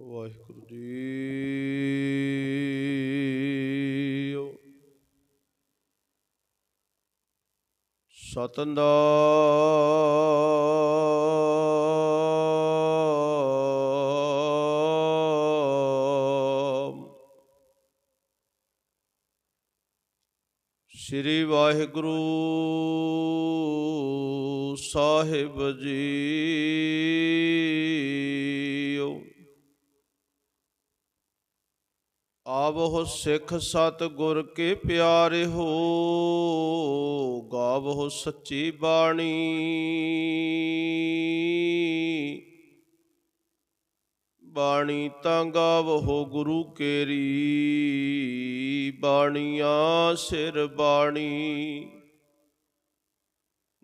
ਵਾਹਿਗੁਰੂ ਜੀ ਸਤਨਾਮ। ਸ੍ਰੀ ਵਾਹਿਗੁਰੂ ਸਾਹਿਬ ਜੀ। ਆਵਹੁ ਸਿੱਖ ਸਤ ਗੁਰ ਕੇ ਪਿਆਰੇ ਹੋ, ਗਾਵਹੁ ਸੱਚੀ ਬਾਣੀ। ਬਾਣੀ ਤਾਂ ਗਾਵਹੁ ਗੁਰੂ ਕੇਰੀ, ਬਾਣੀਆਂ ਸਿਰ ਬਾਣੀ।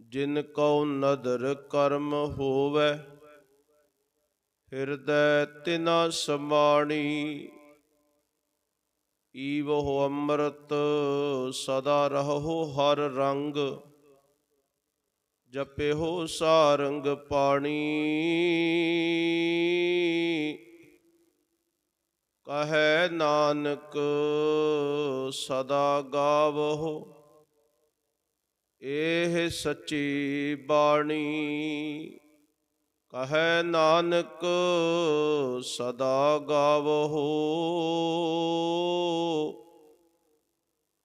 ਜਿਨ ਕਉ ਨਦਰ ਕਰਮ ਹੋਵੇ, ਹਿਰਦੈ ਤਿਨਾ ਸਮਾਣੀ। ਈਵਹੁ ਅੰਮ੍ਰਿਤ, ਸਦਾ ਰਹੋ ਹਰ ਰੰਗ। ਜਪਿਓ ਸਾਰੰਗ ਪਾਣੀ। ਕਹੈ ਨਾਨਕ, ਸਦਾ ਗਾਵਹੁ। ਇਹ ਸੱਚੀ ਬਾਣੀ। ਕਹੈ ਨਾਨਕ, ਸਦਾ ਗਾਵਹੁ।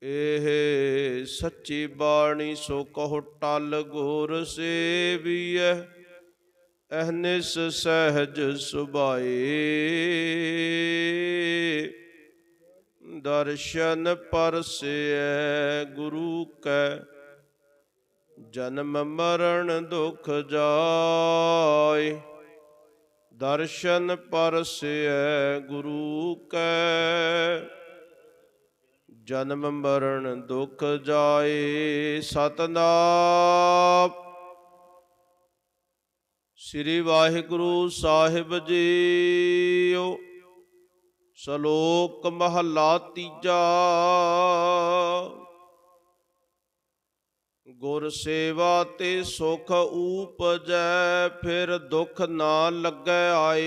ਇਹ ਸੱਚੀ ਬਾਣੀ ਸੋ ਕਹੋ ਟਲ ਗੁਰ ਸੇਵੀਐ, ਅਹਨਿਸ ਸਹਿਜ ਸੁਭਾਏ। ਦਰਸ਼ਨ ਪਰਸੈ ਗੁਰੂ ਕੈ ਜਨਮ ਮਰਨ ਦੁਖ ਜਾਏ, ਦਰਸ਼ਨ ਪਰਸੈ ਗੁਰੂ ਕੈ। ਜਨਮ ਮਰਨ ਦੁਖ ਜਾਏ, ਸਤਨਾਮ। ਸ੍ਰੀ ਵਾਹਿਗੁਰੂ ਸਾਹਿਬ ਜੀਓ, ਸ਼ਲੋਕ ਮਹਲਾ ਤੀਜਾ। ਗੁਰ ਸੇਵਾ ਤੇ ਸੁਖ ਊਪਜੈ ਫਿਰ ਦੁਖ ਨਾ ਲੱਗੈ ਆਏ।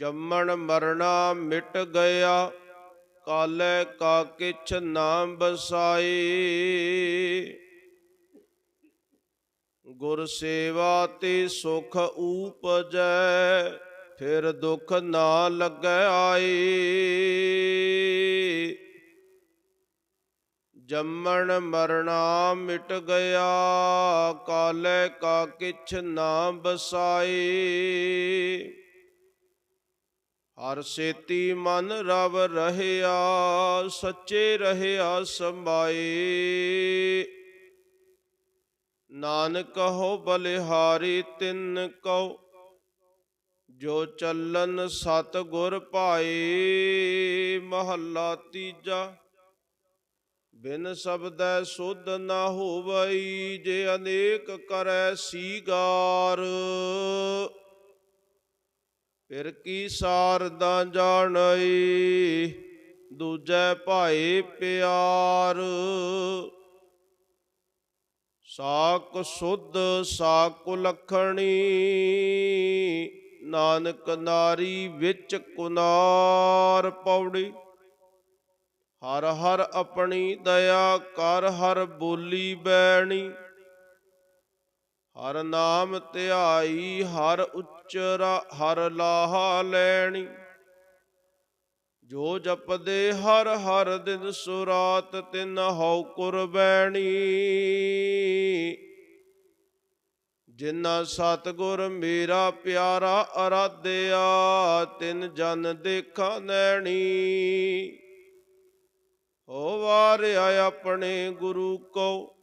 ਜੰਮਣ ਮਰਣਾ ਮਿਟ ਗਿਆ, ਕਾਲੇ ਕਾ ਕਿਛ ਨਾ ਬਸਾਈ ਗੁਰ ਸੇਵਾ ਤੇ ਸੁਖ ਊਪਜੈ ਫਿਰ ਦੁਖ ਨਾ ਲੱਗੈ ਆਈ ਜੰਮਣ ਮਰਣਾ ਮਿਟ ਗਿਆ, ਕਾਲੇ ਕਾ ਕਿਛ ਨਾ ਬਸਾਈ। ਹਰ ਸੇਤੀ ਮਨ ਰਵ ਰਹਿਆ, ਸੱਚੇ ਰਹਿਆ ਸੰਭਾਏ ਨਾਨਕ ਹੋ ਬਲਿਹਾਰੀ, ਤਿੰਨ ਕਉ ਜੋ ਚੱਲਨ ਸਤ ਗੁਰ ਭਾਏ ਮਹੱਲਾ ਤੀਜਾ ਬਿਨ ਸ਼ਬਦੈ ਸੁਧ ਨਾ ਹੋਵਈ ਜੇ ਅਨੇਕ ਕਰੈ ਸੀਗਾਰ। ਫਿਰ ਕੀ ਸਾਰਦਾ ਜਾਣਈ, ਦੂਜੈ ਭਾਏ ਪਿਆਰ। ਸਾਕ ਸੁਧ, ਸਾਕ ਲਖਣੀ, ਨਾਨਕ ਨਾਰੀ ਵਿੱਚ ਕੁਨਾਰ ਪੌੜੀ। ਹਰ ਹਰ ਆਪਣੀ ਦਇਆ ਕਰ ਹਰ ਬੋਲੀ ਬੈਣੀ। ਹਰ ਨਾਮ ਧਿਆਈ ਹਰ ਉਚਰਾ ਹਰ ਲਾਹਾ ਲੈਣੀ। ਜੋ ਜਪਦੇ ਹਰ ਹਰ ਦਿਨ ਸੁਰਾਤ ਤਿਨ ਹਉ ਕੁਰਬੈਣੀ ਜਿਨ੍ਹਾਂ ਸਤਗੁਰ ਮੇਰਾ ਪਿਆਰਾ ਅਰਾਧਿਆ ਤਿਨ ਜਨ ਦੇਖਾ ਨੈਣੀ। ਹੋ ਵਾਰਿਆ ਆਪਣੇ ਗੁਰੂ ਕੋ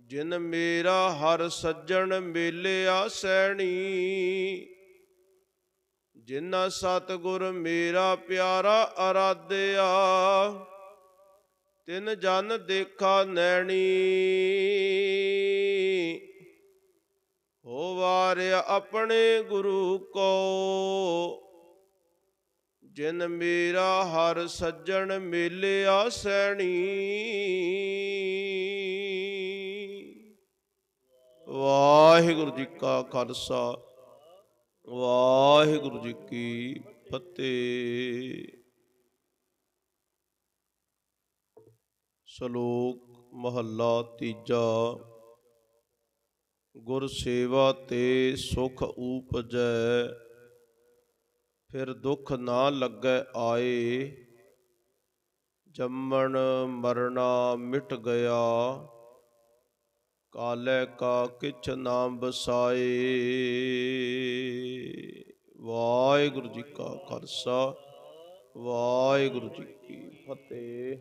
ਜਿਨ ਮੇਰਾ ਹਰ ਸੱਜਣ ਮੇਲਿਆ ਸੈਣੀ। ਜਿਨ੍ਹਾਂ ਸਤਗੁਰ ਮੇਰਾ ਪਿਆਰਾ ਅਰਾਧਿਆ, ਤਿਨ ਜਨ ਦੇਖਾ ਨੈਣੀ। ਹੋ ਵਾਰਿਆ ਆਪਣੇ ਗੁਰੂ ਕੋ ਜਿਨ ਮੇਰਾ ਹਰ ਸੱਜਣ ਮੇਲਿਆ ਸੈਣੀ। ਵਾਹਿਗੁਰੂ ਜੀ ਕਾ ਖਾਲਸਾ, ਵਾਹਿਗੁਰੂ ਜੀ ਕੀ ਫਤਿਹ। ਸ਼ਲੋਕ ਮਹੱਲਾ ਤੀਜਾ, ਗੁਰ ਸੇਵਾ ਤੇ ਸੁਖ ਊਪਜੈ ਫਿਰ ਦੁੱਖ ਨਾ ਲੱਗੈ ਆਏ, ਜੰਮਣ ਮਰਨਾ ਮਿਟ ਗਿਆ। ਕਾਲੇ ਕਾ ਕਿਛ ਨਾਮ ਬਸਾਏ। ਵਾਹਿਗੁਰੂ ਜੀ ਕਾ ਖਾਲਸਾ, ਵਾਹਿਗੁਰੂ ਜੀ ਕੀ ਫਤਿਹ।